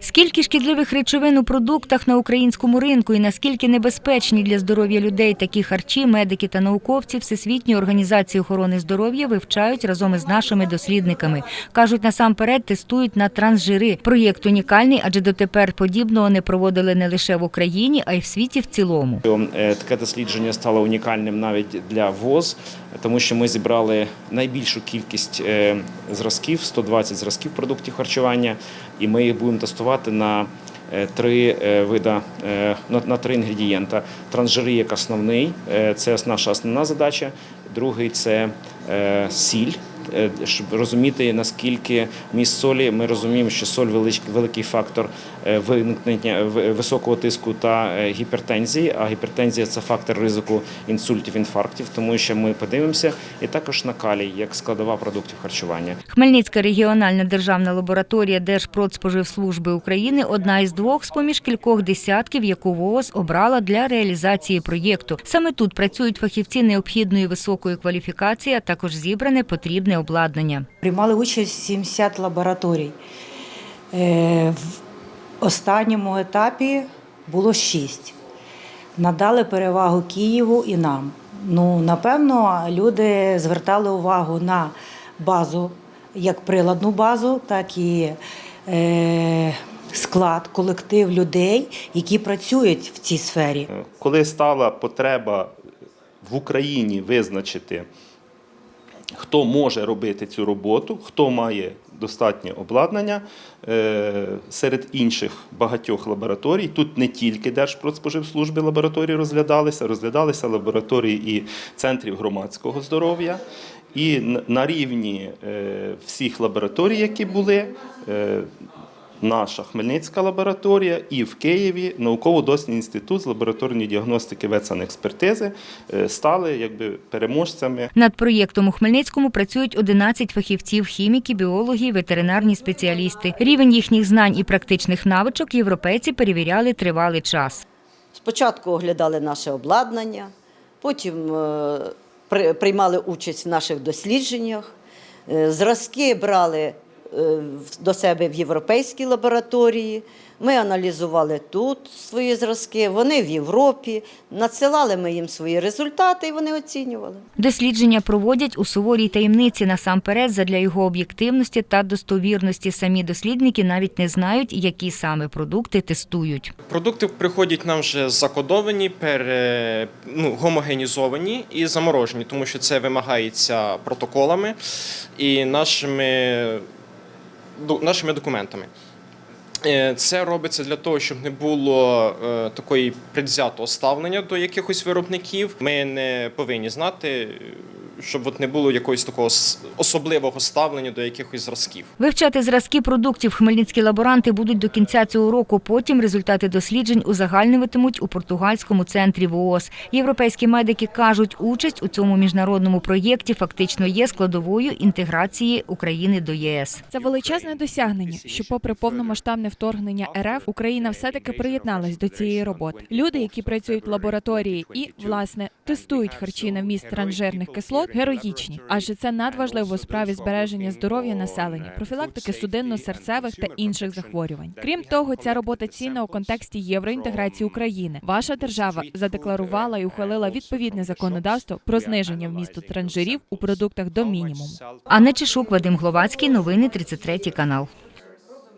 Скільки шкідливих речовин у продуктах на українському ринку і наскільки небезпечні для здоров'я людей такі харчі, медики та науковці Всесвітньої організації охорони здоров'я вивчають разом із нашими дослідниками. кажуть, насамперед тестують на трансжири. Проєкт унікальний, адже дотепер подібного не проводили не лише в Україні, а й в світі в цілому. Е, Таке дослідження стало унікальним навіть для ВОЗ, тому що ми зібрали найбільшу кількість е, зразків 120 зразків продуктів харчування, і ми їх будемо тестувати на е, три е, вида е, на, три інгредієнта. Транжири як основний, це наша основна задача. Другий це сіль. Е, Щоб розуміти наскільки міст солі, ми розуміємо, що соль великий фактор е, виникнення високого тиску та е, гіпертензії. А гіпертензія це фактор ризику інсультів, інфарктів, тому що ми подивимося, і також на калій як складова продуктів харчування. Хмельницька регіональна державна лабораторія Держпродспоживслужби України одна із двох з поміж кількох десятків, яку ВООЗ обрала для реалізації проєкту. Саме тут працюють фахівці необхідної високої кваліфікації, а також зібране потрібне обладнання. Приймали участь 70 лабораторій. Е, В останньому етапі було 6. Надали перевагу Києву і нам. Ну, напевно, люди звертали увагу на базу, як приладну базу, так і е, склад, колектив людей, які працюють в цій сфері. Коли стала потреба в Україні визначити, хто може робити цю роботу, хто має достатнє обладнання е, серед інших багатьох лабораторій. Тут не тільки Держпродспоживслужби лабораторії розглядалися, розглядалися лабораторії і центрів громадського здоров'я. І на рівні е, всіх лабораторій, які були, е, наша Хмельницька лабораторія і в Києві науково-дослідний інститут з лабораторної діагностики ветсанекспертизи е, стали якби переможцями Над проєктом у Хмельницькому працюють 11 фахівців, хіміки, біологи, ветеринарні спеціалісти. Рівень їхніх знань і практичних навичок європейці перевіряли тривалий час. Спочатку оглядали наше обладнання, потім е, при- приймали участь в наших дослідженнях, е, зразки брали до себе в європейській лабораторії. Ми аналізували тут свої зразки, вони в Європі, надсилали ми їм свої результати і вони оцінювали. Дослідження проводять у суворій таємниці насамперед задля його об'єктивності та достовірності. Самі дослідники навіть не знають, які саме продукти тестують. Продукти приходять нам вже закодовані, пере, ну, гомогенізовані і заморожені, тому що це вимагається протоколами і нашими, нашими документами. Е, Це робиться для того, щоб не було е, такої предвзятого ставлення до якихось виробників. Ми не повинні знати, щоб от не було якогось такого особливого ставлення до якихось зразків. Вивчати зразки продуктів хмельницькі лаборанти будуть до кінця цього року. Потім результати досліджень узагальнюватимуть у португальському центрі ВООЗ. Європейські медики кажуть, участь у цьому міжнародному проєкті фактично є складовою інтеграції України до ЄС. Це величезне досягнення, що, попри повномасштабне вторгнення РФ, Україна все-таки приєдналась до цієї роботи. Люди, які працюють в лабораторії і власне тестують харчі на вміст транжирних кислот, героїчні, адже це надважливо у справі збереження здоров'я населення, профілактики судинно-серцевих та інших захворювань. Крім того, ця робота цінна у контексті євроінтеграції України. Ваша держава задекларувала і ухвалила відповідне законодавство про зниження вмісту транжирів у продуктах до мінімуму. Анна Чешук, Вадим Гловацький, новини 33 канал.